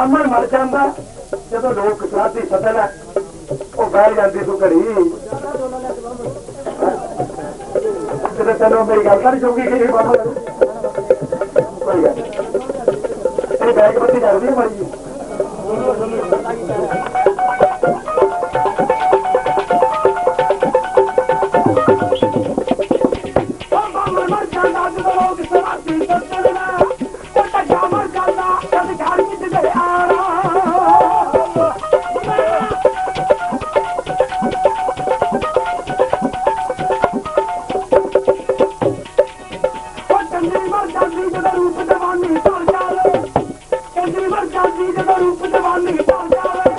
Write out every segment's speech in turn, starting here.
ਬਾਹਮਣ ਮਰ ਜਾਂਦਾ। ਜਦੋਂ ਲੋਕ ਚਲਾਕੀ ਸੱਜਣਾ ਉਹ ਬਹਿ ਜਾਂਦੀ ਤੂੰ ਘੜੀ। ਜਦੋਂ ਤੈਨੂੰ ਮੇਰੀ ਗੱਲ ਤਾਂ ਨਹੀਂ ਕਿ ਬਾਬਾ ਕੋਈ ਗੱਲ ਨੀ। ਇਹ ਬੈਗ ਬੱਤੀ ਜਾਂਦੀ ਹੈ ਮਾਰੀ ਜਾਂਦੀ ਜਦੋਂ ਰੂਪ ਜਵਾਨੀ ਢਲ ਜਾਵੇ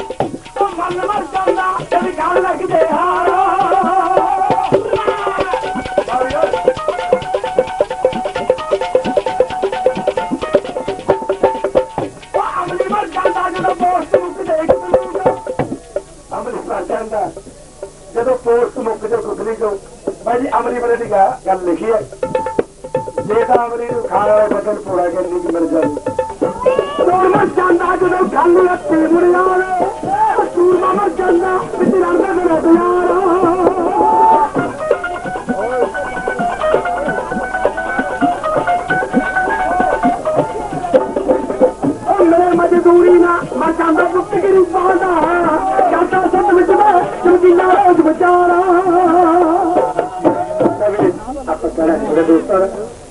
ਉਹ ਮਨ ਮਰ ਜਾਂਦਾ, ਜਦ ਗਾਲ ਲੱਗਦੇ ਹਾਰ। ਜਦੋਂ ਪੋਸਟ ਮੁੱਕਦੇ ਇੱਕ ਜਾਂਦਾ ਜਦੋਂ ਪੋਸਟ ਮੁੱਕ ਜਾ ਕੁਦਲੀ ਕੋ ਬਾਈ ਜੀ ਅਮਲੀ ਬਰੇ ਦੀ ਗਾ- ਗੱਲ ਲਿਖੀ ਹੈ। ਜੇ ਤਾਂ ਅਮਲੀ ਨੂੰ ਖਾਣ ਵਾਲੇ ਬਦਲ ਪੋੜਾ ਕੇ ਨਹੀਂ ਮਿਲ ਜਾਂਦੀ ਸੂਰਮਾ ਜਾਂਦਾ ਜਦੋਂ ਗੱਲ ਲੱਤੇ ਮੁਰਿਆਰੇ ਸੂਰਮਾ ਮਰ ਜਾਂਦਾ ਵਿੱਚ ਰੰਗ ਦੇ ਰੋਦਿਆਰਾ ਉਹ ਮੇਰੇ ਮਜ਼ਦੂਰੀ ਨਾ ਮੈਂ ਜਾਂਦਾ ਪੁੱਤ ਗਿਰੀ ਪਾਉਂਦਾ ਜਾਂਦਾ ਸੱਤ ਵਿੱਚ ਮੈਂ ਚਮਕੀਲਾ ਰੋਜ਼ ਵਿਚਾਰਾ ਆਪਾਂ ਕਰਾਂ ਮੇਰੇ ਦੋਸਤਾਂ